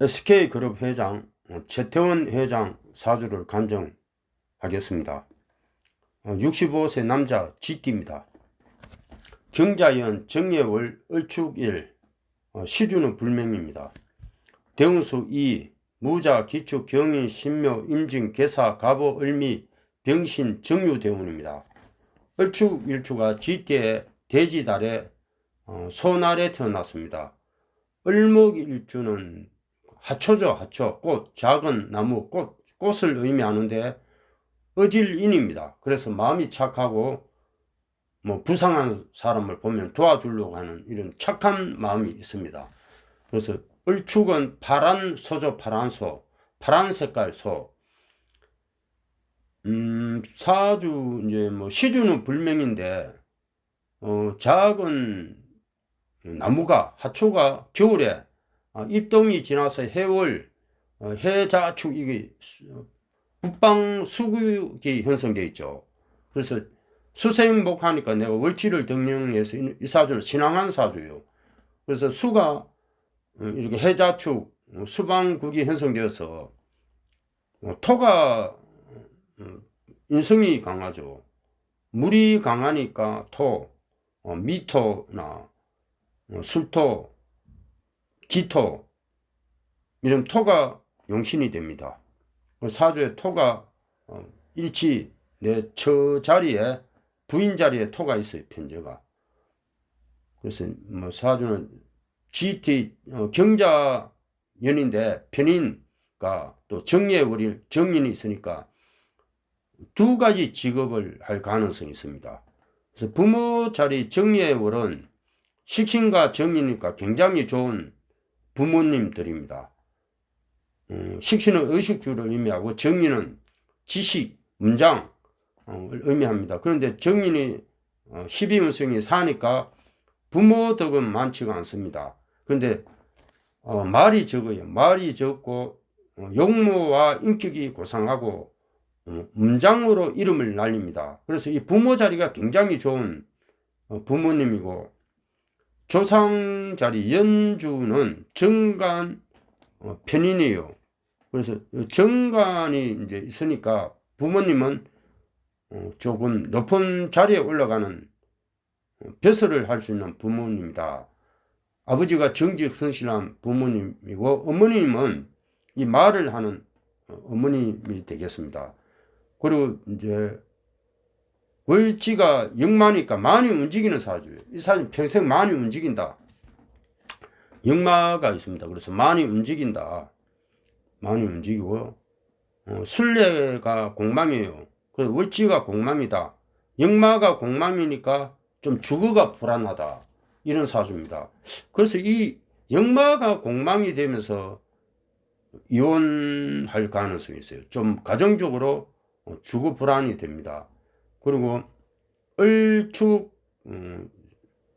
SK그룹 회장 어, 최태원 회장 사주를 감정하겠습니다. 65세 남자 GT입니다. 경자연 정예월 을축일 어, 시주는 불명입니다. 대운수 2 무자 기축 경인 신묘 임진 개사 가보 을미 병신 정유 대운입니다. 을축 일주가 GT의 돼지달에 어, 소날에 태어났습니다. 을목 일주는 하초죠, 하초. 꽃, 작은 나무, 꽃, 꽃을 의미하는데 어질인입니다. 그래서 마음이 착하고 뭐 부상한 사람을 보면 도와주려고 하는 이런 착한 마음이 있습니다. 그래서 을축은 파란 소죠, 파란 소. 파란 색깔 소. 음, 사주, 이제 뭐 시주는 불명인데, 어, 작은 나무가, 하초가 겨울에 아, 입동이 지나서 해월, 어, 해자축, 이게 북방 수국이 형성되어 있죠. 그래서 수생목하니까 내가 월치를 등령해서 이 사주는 신앙한 사주예요. 그래서 수가 어, 이렇게 해자축, 어, 수방국이 형성되어서 토가 인성이 강하죠. 물이 강하니까 토, 미토나 술토, 기토 이런 토가 용신이 됩니다. 사주에 토가 어, 일치 내 처 자리에 부인 자리에 토가 있어요 편제가. 그래서 뭐 사주는 GT 어, 경자 연인데 편인과 또 정예월일 정인이 있으니까 두 가지 직업을 할 가능성이 있습니다. 그래서 부모 자리 정예월은 식신과 정이니까 굉장히 좋은 부모님들입니다. 음, 식신은 의식주를 의미하고 정의는 지식, 문장을 의미합니다. 그런데 정인이 12운성이 어, 사니까 부모 덕은 많지가 않습니다. 그런데 어, 말이 적어요. 말이 적고 어, 용모와 인격이 고상하고 어, 문장으로 이름을 날립니다. 그래서 이 부모 자리가 굉장히 좋은 어, 부모님이고 조상 자리 연주는 정관 어, 편인이에요. 그래서 정관이 이제 있으니까 부모님은 어, 조금 높은 자리에 올라가는 어, 벼슬을 할 수 있는 부모님이다. 아버지가 정직 성실한 부모님이고 어머님은 이 말을 하는 어머님이 되겠습니다. 그리고 이제 월지가 역마니까 많이 움직이는 사주예요. 이 사주 평생 많이 움직인다. 역마가 있습니다. 그래서 많이 움직인다. 많이 움직이고 어, 순례가 공망이에요. 그 월지가 공망이다. 역마가 공망이니까 좀 주거가 불안하다. 이런 사주입니다. 그래서 이 역마가 공망이 되면서 이혼할 가능성이 있어요. 좀 가정적으로 어, 주거 불안이 됩니다. 그리고 을축 음,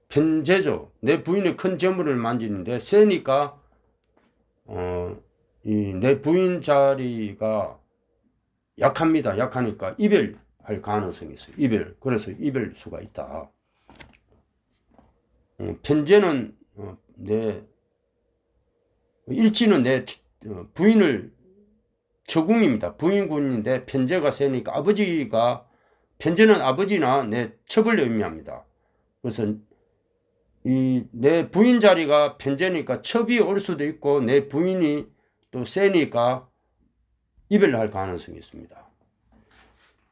편제죠. 내 부인의 큰 재물을 만지는데 세니까 어, 이 내 부인 자리가 약합니다. 약하니까 이별할 가능성이 있어요. 이별. 그래서 이별 수가 있다. 어, 편제는 어, 내 일지는 내 어, 부인을 처궁입니다. 부인군인데 편제가 세니까 아버지가 편지는 아버지나 내 첩을 의미합니다. 그래서 이 내 부인 자리가 편제니까 첩이 올 수도 있고 내 부인이 또 세니까 이별할 가능성이 있습니다.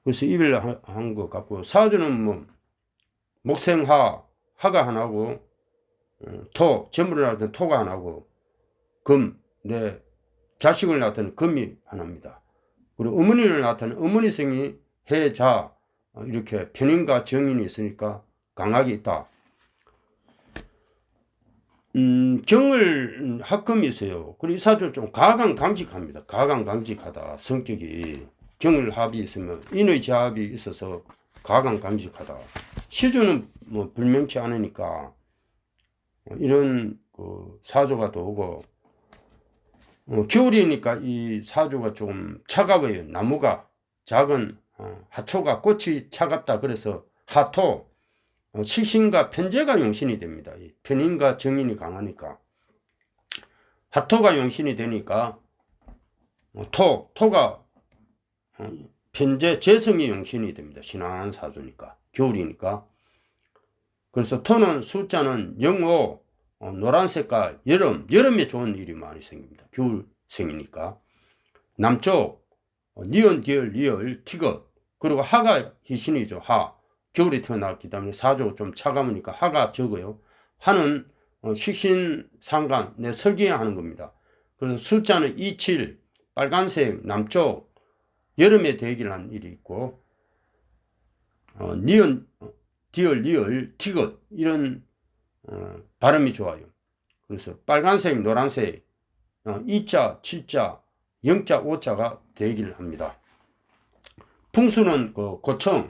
그래서 이별한 것 같고 사주는 뭐 목생하 하가 하나고 어, 토 재물을 낳던 토가 하나고 금 내 자식을 낳던 금이 하나입니다. 그리고 어머니를 낳던 어머니성이 해자 어, 이렇게 편인과 정인이 있으니까 강하게 있다. 음, 경을 합금이 있어요. 그리고 이 사주는 좀 가강강직합니다. 가강강직하다. 성격이 경을 합이 있으면 인의 제합이 있어서 가강강직하다. 시주는 뭐 불명치 않으니까 이런 그 사주가 도고 어, 겨울이니까 이 사주가 좀 차가워요. 나무가 작은 어, 하초가 꽃이 차갑다 그래서 하토 어, 식신과 편제가 용신이 됩니다. 편인과 정인이 강하니까 화토가 용신이 되니까 어, 토, 토가 어, 편재 재성이 용신이 됩니다. 신앙한 사주니까 겨울이니까 그래서 토는 숫자는 영호 어, 노란 색깔 여름 여름에 좋은 일이 많이 생깁니다. 겨울 생이니까 남쪽 어, 니은 디얼 리얼 티것 그리고 하가 희신이죠. 하 겨울에 태어났기 때문에 사주가 좀 차가우니까 하가 적어요. 하는 어, 식신 상관 내 설계하는 겁니다. 그래서 숫자는 27 빨간색 남쪽 여름에 대기를 한 일이 있고 어, 니은 어, 디얼 리얼 티것 이런 어, 발음이 좋아요. 그래서 빨간색 노란색 어, 2자 7자 0자 5자가 대기를 합니다. 풍수는 그 고청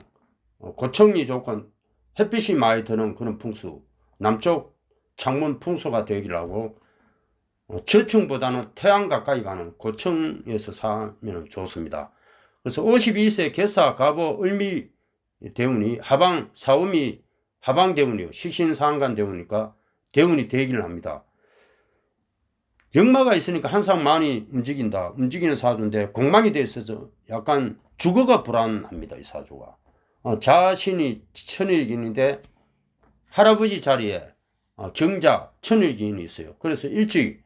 어, 고청이 조건 햇빛이 많이 드는 그런 풍수 남쪽 창문 풍수가 되기를 하고 어, 저층보다는 태양 가까이 가는 고층에서 사면 좋습니다. 그래서 52세 개사 갑오 을미 대운이 하방 사음이 하방 대운이요 식신상간 대운이니까 대운이 되기를 합니다. 역마가 있으니까 항상 많이 움직인다. 움직이는 사주인데 공망이 돼 있어서 약간 주거가 불안합니다. 이 사주가. 어, 자신이 천일기인데 할아버지 자리에 어, 경자 천일기인이 있어요. 그래서 일찍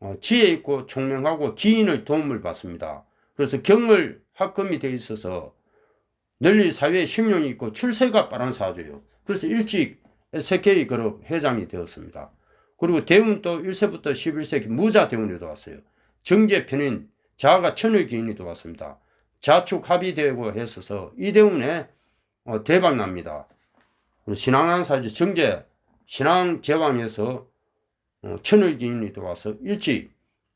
어, 지혜 있고 총명하고 기인의 도움을 받습니다. 그래서 경을 합금이 돼 있어서 널리 사회에 신용이 있고 출세가 빠른 사주예요. 그래서 일찍 SK 그룹 회장이 되었습니다. 그리고 대운도 1세부터 11세기 무자 대운이 들어왔어요. 정제 편인 자가 천의 기인이 들어왔습니다. 자축 합의되고 했어서 이 대운에 어, 대박 납니다. 신앙한 사주 정제 신앙 제왕에서 어, 천의 기인이 들어와서 일찍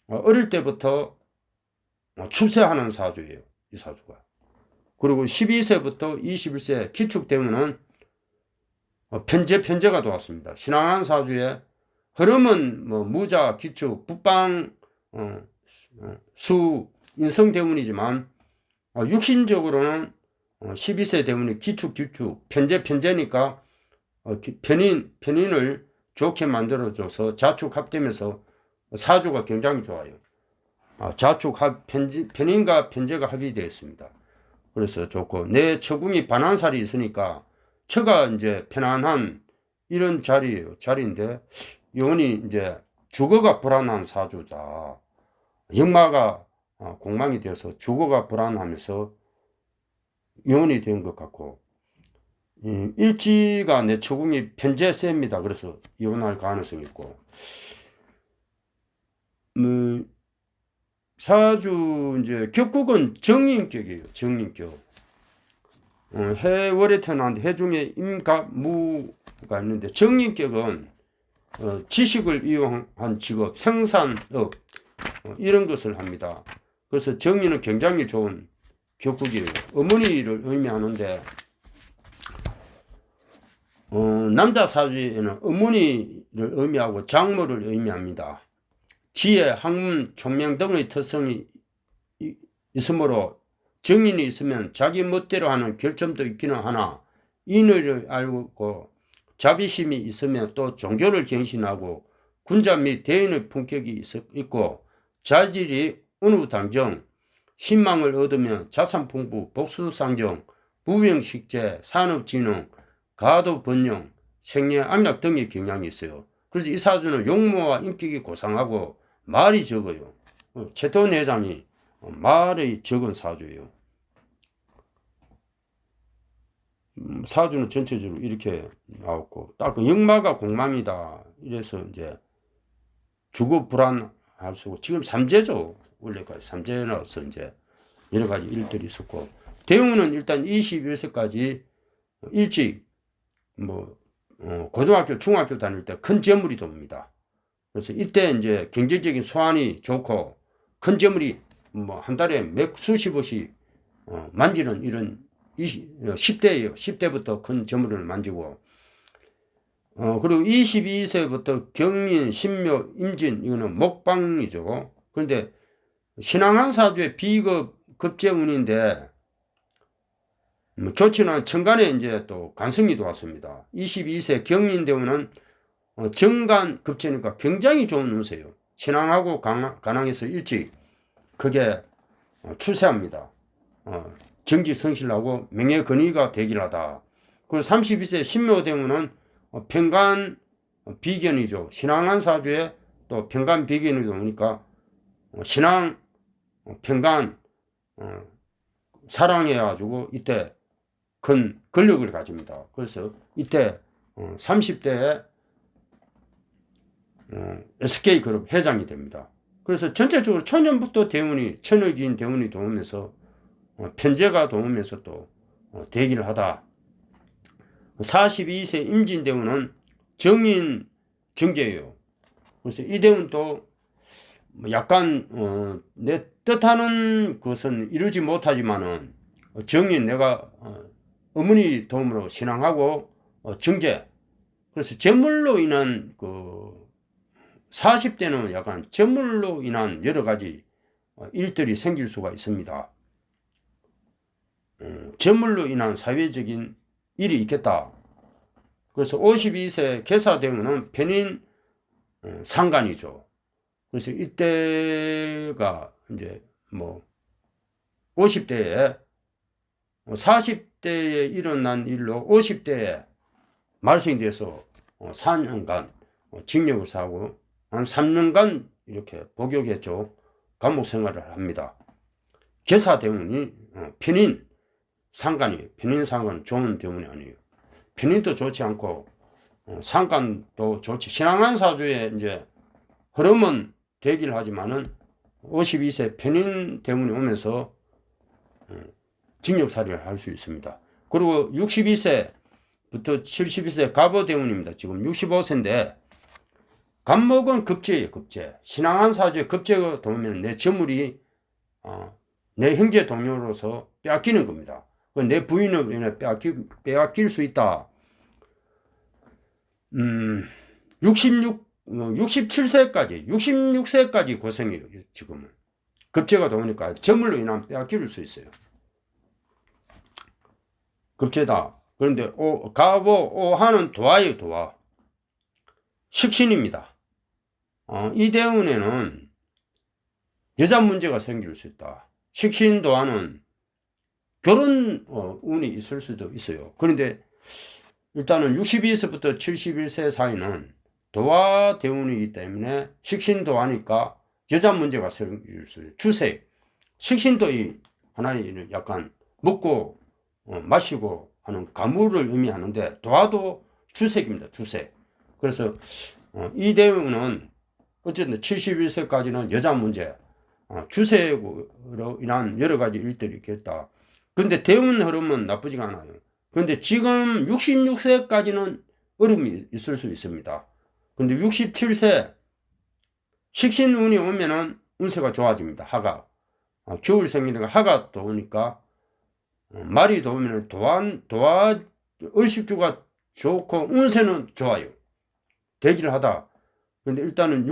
어, 어릴 때부터 어, 출세하는 사주예요. 이 사주가. 그리고 12세부터 21세 기축 대운은 어, 편제 편제가 들어왔습니다. 신앙한 사주에 흐름은 뭐 무자, 기축, 북방, 어, 어, 수, 인성 대운이지만 어, 육신적으로는 어, 12세 대운이 기축, 기축, 편제, 편제니까 어, 기, 편인, 편인을 좋게 만들어줘서 자축 합되면서 사주가 굉장히 좋아요. 아, 자축 합, 편지, 편인과 편제가 합의되어 있습니다. 그래서 좋고 내 처궁이 반환살이 있으니까 처가 이제 편안한 이런 자리예요. 자리인데 요원이 이제 주거가 불안한 사주다. 역마가 어, 공망이 되어서 주거가 불안하면서 요원이 된 것 같고 일지가 내 처궁이 편제세입니다. 그래서 이혼할 가능성이 있고 음, 사주 이제 격국은 정인격이에요. 정인격. 어, 해월에 태어났는데 해 중에 임갑무가 있는데 정인격은 어, 지식을 이용한 직업, 생산업 어, 이런 것을 합니다. 그래서 정의는 굉장히 좋은 격국이에요. 어머니를 의미하는데 어, 남자 사주에는 어머니를 의미하고 장모를 의미합니다. 지혜, 학문, 총명 등의 특성이 있으므로 정인이 있으면 자기 멋대로 하는 결점도 있기는 하나 인의를 알고 자비심이 있으면 또 종교를 갱신하고 군자 및 대인의 품격이 있고 자질이 운우당정 신망을 얻으면 자산풍부, 복수상정, 부병식재, 산업진흥, 가도번영, 암약 등의 경향이 있어요. 그래서 이 사주는 용모와 인격이 고상하고 말이 적어요. 최태원 회장이 말이 적은 사주예요. 음, 사주는 전체적으로 이렇게 나왔고 딱 그 역마가 공망이다. 이래서 이제 주거 불안할 수고 지금 삼재죠. 원래까지 삼재라서 이제 여러 가지 일들이 있었고 대웅은 일단 21세까지 일찍 뭐 어, 고등학교 중학교 다닐 때 큰 재물이 돕니다. 그래서 이때 이제 경제적인 소환이 좋고 큰 재물이 뭐 한 달에 몇 수십억씩 어, 만지는 이런 20, 10대예요. 10대부터 큰 재물을 만지고 어, 그리고 22세부터 경인, 신묘, 임진 이거는 목방이죠. 그런데 신앙한 사주의 비급 급제운인데 뭐 좋지는 천간에 이제 또 간성이 들어왔습니다. 22세 경인대운은 어, 정간 급제니까 굉장히 좋은 운세요. 신앙하고 강- 가난해서 일찍 그게 어, 출세합니다. 어, 정직 성실하고 명예 근위가 되길하다. 그리고 32세 신묘 되면은 어, 평간 비견이죠. 신앙한 사주에 또 평간 비견이 오니까 어, 신앙 어, 평간 어, 사랑해가지고 이때 큰 권력을 가집니다. 그래서 이때 어, 30대에 어, SK 그룹 회장이 됩니다. 그래서 전체적으로 천년부터 대운이 천을기인 대운이 도우면서 어, 편제가 도우면서 또 어, 대기를 하다 42세 임진 대운은 정인 정제예요. 그래서 이 대운도 뭐 약간 어, 내 뜻하는 것은 이루지 못하지만은 정인 내가 어, 어머니 도움으로 신앙하고 어, 정제 그래서 재물로 인한 그 40대는 약간 재물로 인한 여러 가지 어, 일들이 생길 수가 있습니다. 음, 재물로 인한 사회적인 일이 있겠다. 그래서 52세 개사되면은 편인 어, 상관이죠. 그래서 이때가 이제 뭐 50대에 40대에 일어난 일로 50대에 말썽이 돼서 4년간 징역을 사고 한 3년간 이렇게 복역했죠. 감옥 생활을 합니다. 개사 대문이 어, 편인 상관이 편인 상관은 좋은 대문이 아니에요. 편인도 좋지 않고 어, 상관도 좋지 신앙한 사주에 이제 흐름은 되기를 하지만은 52세 편인 대문이 오면서 어, 징역살이를 할 수 있습니다. 그리고 62세부터 72세 갑오 대문입니다. 지금 65세인데 갑목은 급제예요, 급제. 신앙한 사주에 급제가 도우면 내 재물이 어, 내 형제 동료로서 빼앗기는 겁니다. 내 부인을 인해 빼앗기, 빼앗길 수 있다. 음, 66, 67세까지, 66세까지 고생해요, 지금은. 급제가 도우니까 재물로 인한 빼앗길 수 있어요. 급제다. 그런데 오, 가보, 오하는 도화예요, 도화. 식신입니다. 어, 이 대운에는 여자 문제가 생길 수 있다. 식신 도화는 결혼 어, 운이 있을 수도 있어요. 그런데 일단은 62세부터 71세 사이는 도화 대운이기 때문에 식신 도화니까 여자 문제가 생길 수 있어요. 주색. 식신도 이 하나의 약간 먹고 어, 마시고 하는 가물을 의미하는데 도화도 주색입니다. 주색. 그래서 어, 이 대운은 어쨌든 71세까지는 여자 문제, 어, 주색으로 인한 여러 가지 일들이 있겠다. 근데 대운 흐름은 나쁘지가 않아요. 근데 지금 66세까지는 어려움이 있을 수 있습니다. 근데 67세 식신운이 오면은 운세가 좋아집니다. 하가. 어, 겨울 생기니까 하가 또 오니까 어, 말이 도우면 도안 도와 을식주가 좋고 운세는 좋아요. 대기를 하다. 근데 일단은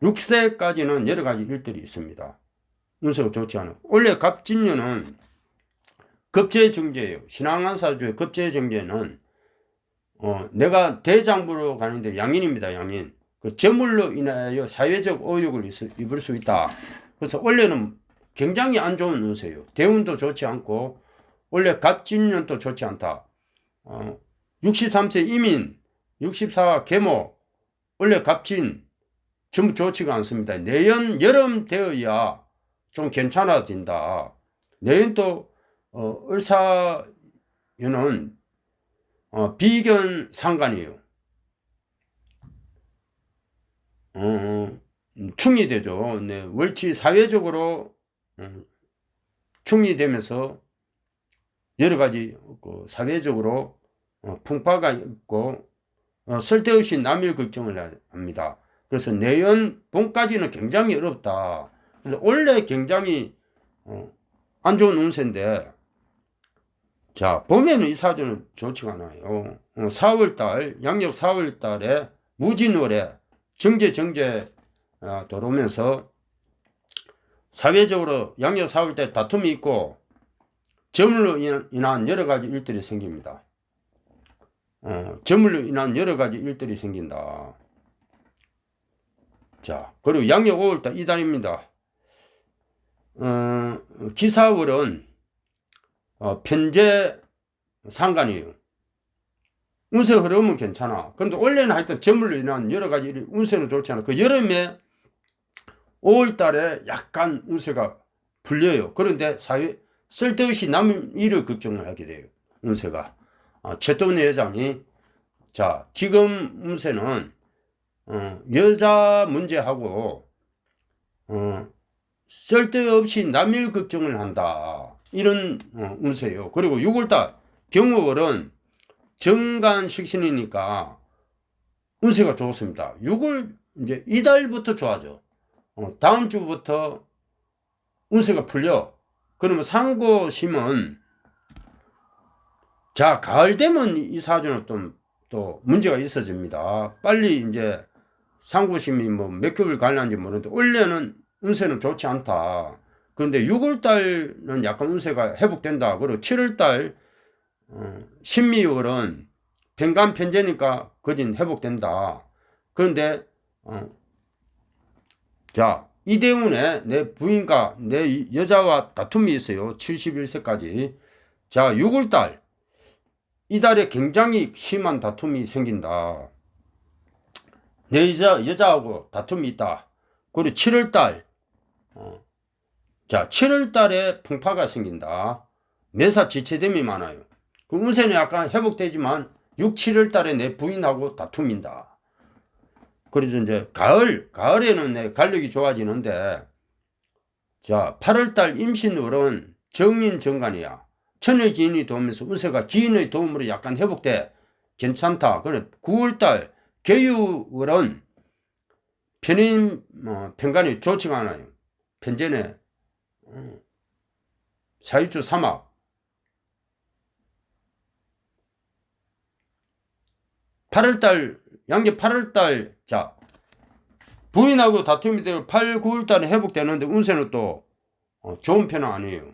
66세까지는 여러 가지 일들이 있습니다. 운세가 좋지 않아요. 원래 갑진년은 급제 정제예요. 신앙한 사주의 급제 정제는 어, 내가 대장부로 가는데 양인입니다. 양인. 그 재물로 인하여 사회적 어육을 입을 수 있다. 그래서 원래는 굉장히 안 좋은 운세예요. 대운도 좋지 않고 원래 갑진년도 좋지 않다. 어, 63세 이민, 64 계모, 원래 갑진 전부 좋지가 않습니다. 내연 여름 되어야 좀 괜찮아진다. 내연 또 어, 을사연은 어, 비견 상관이에요. 어, 충이 되죠. 네, 월치 사회적으로 어, 충이 되면서 여러 가지 그 사회적으로 어, 풍파가 있고 어, 쓸데없이 남일 걱정을 합니다. 그래서 내연 봄까지는 굉장히 어렵다. 그래서 원래 굉장히 어, 안 좋은 운세인데 자 봄에는 이 사주는 좋지가 않아요. 어, 4월달 양력 4월달에 무진월에 정제 정제 어, 들어오면서 사회적으로 양력 4월달 다툼이 있고 점으로 인한 여러 가지 일들이 생깁니다. 어, 점으로 인한 여러 가지 일들이 생긴다. 자, 그리고 양력 5월달 이달입니다. 어, 기사월은 어, 편제 상관이에요. 운세 흐름은 괜찮아. 그런데 원래는 하여튼 저물로 인한 여러 가지 일이 운세는 좋지 않아. 그 여름에 5월 달에 약간 운세가 불려요. 그런데 사회, 쓸데없이 남 일을 걱정을 하게 돼요. 운세가. 아, 최동훈 회장이 자, 지금 운세는 어, 여자 문제하고 어, 쓸데없이 남일 걱정을 한다. 이런 어, 운세예요. 그리고 6월달 경호월은 정간 식신이니까 운세가 좋습니다. 6월 이제 이달부터 좋아져. 어, 다음 주부터 운세가 풀려. 그러면 상고심은 자 가을 되면 이 사주는 좀또 문제가 있어집니다. 빨리 이제 상고심이 뭐 몇 개월 갈는지 모르는데 원래는 운세는 좋지 않다. 그런데 6월달은 약간 운세가 회복된다. 그리고 7월달 어, 신미월은 평간 편제니까 거진 회복된다. 그런데 어, 자 이대훈의 내 부인과 내 여자와 다툼이 있어요. 71세까지. 자 6월달 이달에 굉장히 심한 다툼이 생긴다. 내 여자, 여자하고 다툼이 있다. 그리고 7월달 어, 자 7월 달에 풍파가 생긴다. 매사 지체됨이 많아요. 그 운세는 약간 회복되지만 6, 7월 달에 내 부인하고 다툼인다. 그래서 이제 가을, 가을에는 내 간력이 좋아지는데 자 8월 달 임신월은 정인 정관이야. 천의 기인이 도우면서 운세가 기인의 도움으로 약간 회복돼. 괜찮다. 그래 9월 달 개유월은 편인 어, 편간이 좋지가 않아요. 편전에 어, 사유주 삼합. (8월달) 양력 (8월달) 자 부인하고 다툼이 되고 (8) (9월달에) 회복되는데 운세는 또 어, 좋은 편은 아니에요.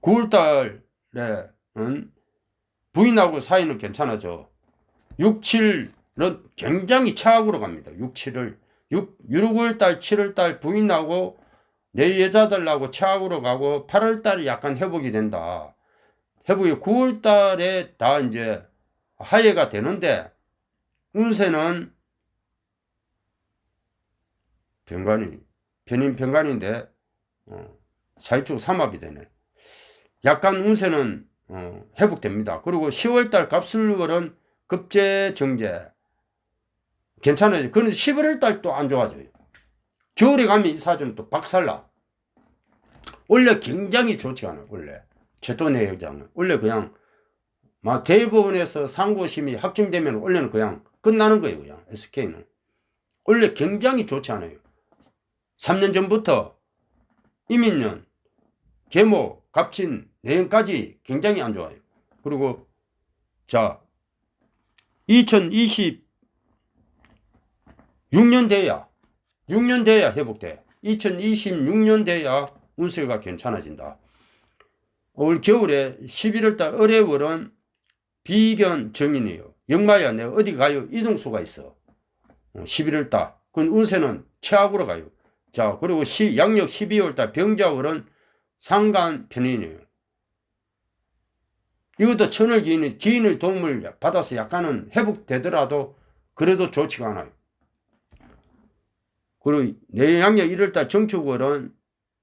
(9월달에) 부인하고 사이는 괜찮아져. 6, 7은 굉장히 차악으로 갑니다. 6, 7을 6, 6월달 7월달 부인하고 내 여자들하고 차악으로 가고 8월달에 약간 회복이 된다 회복이 9월달에 다 이제 하해가 되는데 운세는 병간이 편인 병간인데 어, 사이축 삼합이 되네. 약간 운세는 어, 회복됩니다. 그리고 10월달 갑술월은 급제 정제 괜찮아요. 그런데 11월 달 또 안 좋아져요. 겨울에 가면 이 사주는 또 박살나. 원래 굉장히 좋지 않아 원래 최도내 여장은 원래 그냥 막 대법원에서 상고심이 확정되면 원래는 그냥 끝나는 거예요. 그냥 SK는. 원래 굉장히 좋지 않아요. 3년 전부터 이민년, 계모, 갑진, 내년까지 굉장히 안 좋아요. 그리고 자 2026년 돼야 6년 돼야 회복돼. 2026년 돼야 운세가 괜찮아진다. 올 겨울에 11월달 어뢰월은 비견 정인이에요. 역마야 내가 어디 가요? 이동수가 있어. 11월 어, 달. 그건 운세는 최악으로 가요. 자, 그리고 시, 양력 12월 달 병자월은 상간 편인이에요. 이것도 천을 기인의, 기인의 도움을 받아서 약간은 회복되더라도 그래도 좋지가 않아요. 그리고 내양력 1월달 정축월은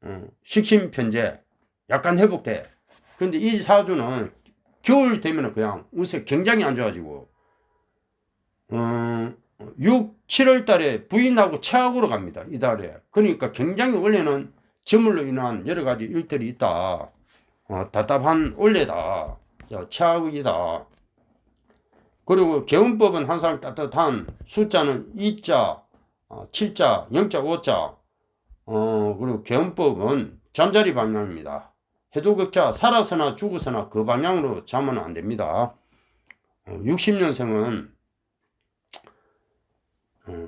어, 식심편제 약간 회복돼. 근데 이 사주는 겨울 되면 그냥 운세 굉장히 안 좋아지고 어, 6, 7월 달에 부인하고 최악으로 갑니다. 이달에. 그러니까 굉장히 원래는 저물로 인한 여러 가지 일들이 있다. 어, 답답한 원래다. 최악이다. 그리고 개운법은 항상 따뜻한 숫자는 2자, 어, 7자, 0자, 5자. 어, 그리고 개운법은 잠자리 방향입니다. 해도극자 살아서나 죽어서나 그 방향으로 자면 안 됩니다. 60년생은 어, 어,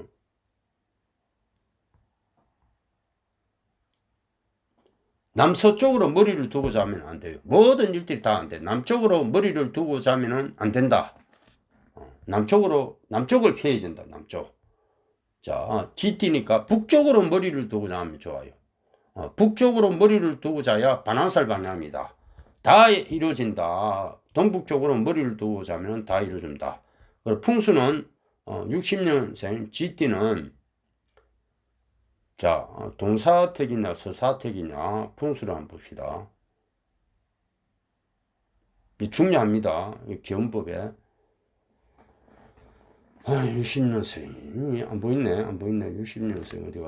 남서쪽으로 머리를 두고 자면 안 돼요. 모든 일들이 다 안 돼. 남쪽으로 머리를 두고 자면 안 된다. 어, 남쪽으로, 남쪽을 피해야 된다. 남쪽. 자, 쥐띠니까 북쪽으로 머리를 두고 자면 좋아요. 어, 북쪽으로 머리를 두고 자야 반환살 방향입니다. 다 이루어진다. 동북쪽으로 머리를 두고 자면 다 이루어진다. 그리고 풍수는 어, 60년생 쥐띠는 자 어, 동사택이냐 서사택이냐 풍수를 한번 봅시다. 이 중요합니다. 이 기원법에. 아, 60년생이 안 보이네. 안 보이네. 60년생 어디?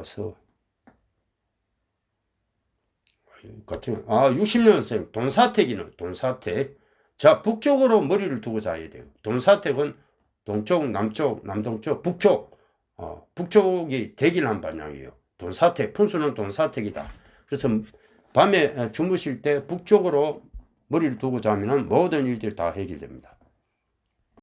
같은 아 60년생 동사택이는 동사택 자 북쪽으로 머리를 두고 자야 돼요 동사택은 동쪽 남쪽 남동쪽 북쪽 어, 북쪽이 대기한 방향이에요 동사택 풍수는 동사택이다 그래서 밤에 어, 주무실 때 북쪽으로 머리를 두고 자면은 모든 일들이 다 해결됩니다